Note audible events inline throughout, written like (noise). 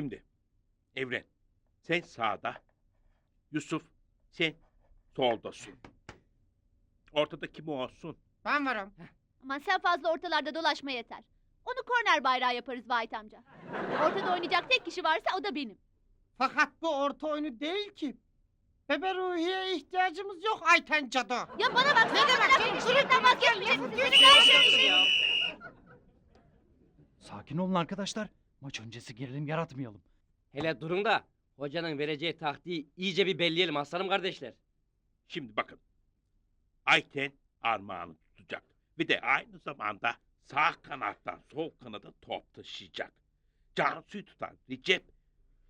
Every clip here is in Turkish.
Şimdi Evren sen sağda, Yusuf sen soldasın. Ortada kim olsun? Ben varım. Aman sen fazla ortalarda dolaşma yeter. Onu korner bayrağı yaparız Vahit amca. Ortada oynayacak tek kişi varsa o da benim. Fakat bu orta oyunu değil ki. Bebe Ruhi'ye ihtiyacımız yok Ayten Cadı. Ya bana bak ne demek? Sürekli vazgeçmeyeceksin. Seni karşılayacağım. Sakin olun arkadaşlar. Maç öncesi gerilim yaratmayalım. Hele durun da hocanın vereceği taktiği iyice bir belleyelim aslanım kardeşler. Şimdi bakın. Ayten armağanı tutacak. Ve de aynı zamanda sağ kanattan sol kanada top taşıyacak. Cansu'yu tutan Recep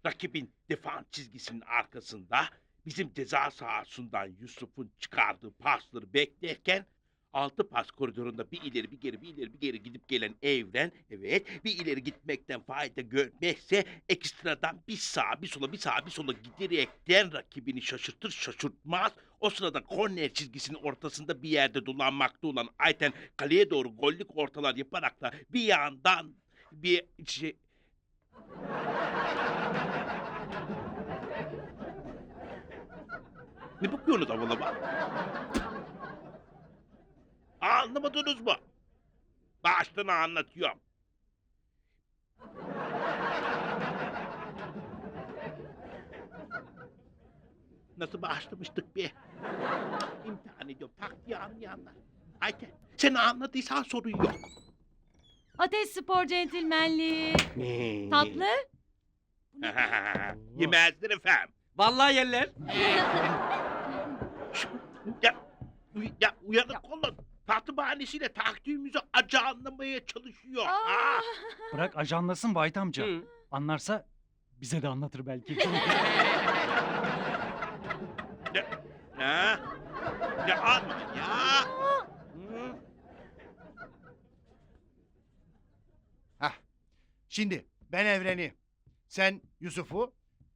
rakibin defans çizgisinin arkasında bizim ceza sahasından Yusuf'un çıkardığı pasları beklerken altı pas koridorunda bir ileri bir geri bir ileri bir geri gidip gelen Evren evet bir ileri gitmekten fayda görmezse ekstradan bir sağa bir sola bir sağa bir sola giderekten rakibini şaşırtır şaşırtmaz o sırada korner çizgisinin ortasında bir yerde dolanmakta olan Ayten kaleye doğru gollük ortalar yaparak da bir yandan bir şey... ne bakıyorsunuz havalama? Anlamadınız mı? Baştan anlatıyorum. Nasıl başlamıştık bir? İmtihan ediyorum. Taktiği anlayanlar. Ayten sen anladıysan sorun yok. Ateş spor centilmenliği. Tatlı. Yemezler efendim. Vallahi yerler. Ya, ya uyanık olun. Tatlı bahanesiyle taktiğimizi acı anlamaya çalışıyor. Ha? Bırak ajanlasın Vahit amca. Hı. Anlarsa bize de anlatır belki. Ha? Ya alma ya. Hı? Şimdi ben Evren'i, sen Yusuf'u,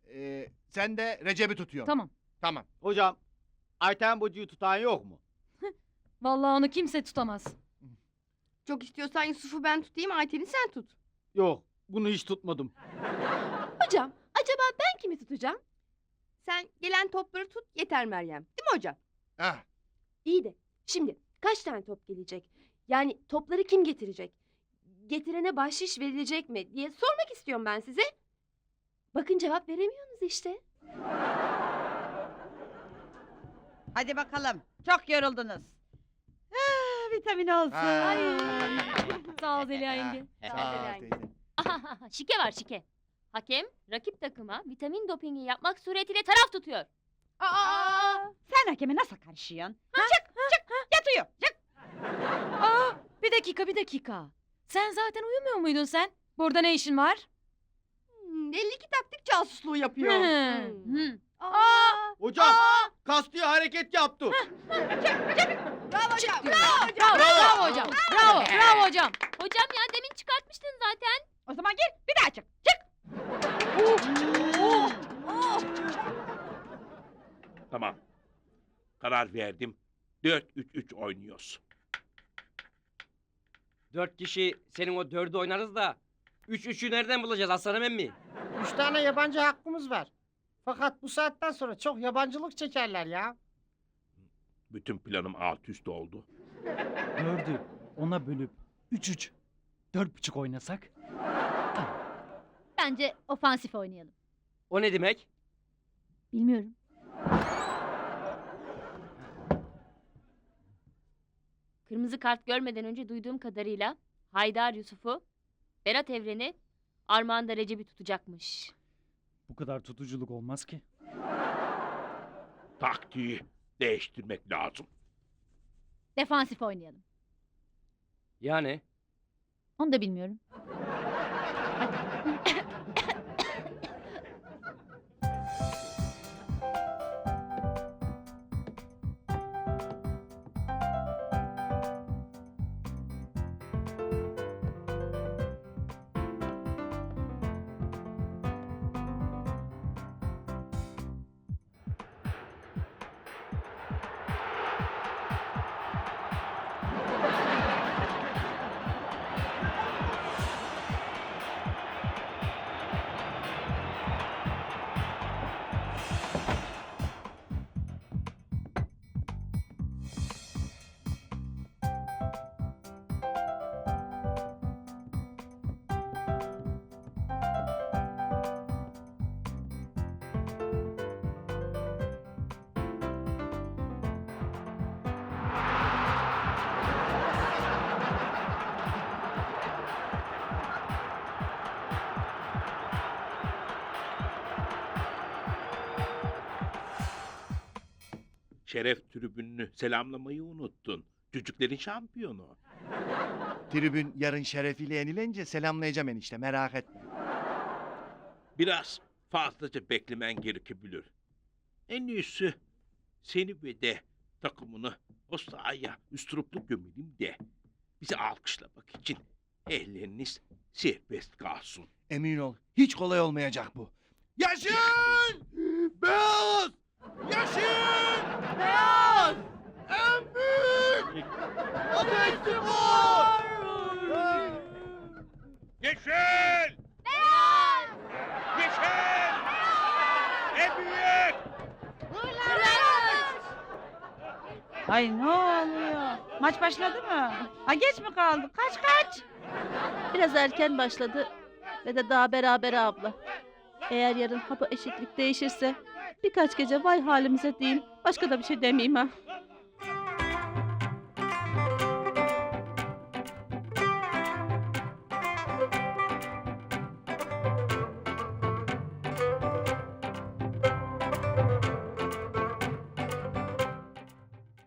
eee, sen de Recep'i tutuyorsun. Tamam. Tamam. Hocam, Ayten Bacı'yı tutan yok mu? Vallahi onu kimse tutamaz. Çok istiyorsan Yusuf'u ben tutayım, Ayten'i sen tut. Yok, bunu hiç tutmadım. Hocam, acaba ben kimi tutacağım? Sen gelen topları tut yeter Meryem. Değil mi hocam? Heh, İyi de şimdi kaç tane top gelecek? Yani topları kim getirecek? Getirene bahşiş verilecek mi diye sormak istiyorum ben size. Bakın cevap veremiyorsunuz işte. Hadi bakalım. Çok yoruldunuz. Vitamin olsun. Ha. (laughs) Sağ ol Zeliha yenge. Sağ ol teyze. (laughs) şike var şike. Hakem rakip takıma vitamin dopingi yapmak suretiyle taraf tutuyor. Aa, sen hakeme nasıl karışıyorsun? Çık, çık, yatıyor. Çık. Aa, bir dakika bir dakika. Sen zaten uyumuyor muydun sen? Burada ne işin var? Hmm, belli ki taktik casusluğu yapıyor. Hı. Hmm. Hı. Aa, Hocam, kasti hareket yaptı. bravo hocam, bravo hocam. Bravo, bravo hocam. Bravo, bravo hocam. Hocam ya demin çıkartmıştın zaten. O zaman gir, bir daha çık. Çık. Tamam. Karar verdim. 4-3-3 oynuyoruz. Dört kişi senin o dördü oynarız da. Üç üçü nereden bulacağız aslanım emmi? Üç tane yabancı hakkımız var. Fakat bu saatten sonra çok yabancılık çekerler ya. Bütün planım alt üst oldu. Dördü ona bölüp 3-3, 4,5 oynasak. Bence ofansif oynayalım. O ne demek? Bilmiyorum. Kırmızı kart görmeden önce duyduğum kadarıyla Haydar Yusuf'u, Berat Evren'i, Armağan da Recep'i tutacakmış. Bu kadar tutuculuk olmaz ki. Taktiği değiştirmek lazım. Defansif oynayalım. Yani Onu da bilmiyorum. Şeref tribününü selamlamayı unuttun. Çocukların şampiyonu. Tribün yarın şerefiyle yenilince selamlayacağım enişte merak etme. Biraz fazlaca beklemen gerekebilir. En iyisi seni ve de takımını o sahaya üstüruplu gömelim de bizi alkışlamak için elleriniz serbest kalsın. Emin ol hiç kolay olmayacak bu. Yaşın! Beyaz! Yaşın! Beyaz! En büyük! Ateş Spor! Yeşil! Beyaz! Yeşil! En büyük! Ay ne oluyor? Maç başladı mı? Ha geç mi kaldı? Kaç kaç? Biraz erken başladı ve de daha beraber abla. Eğer yarın hava eşitlik değişirse birkaç gece vay halimize diyeyim. Başka da bir şey demeyeyim ha.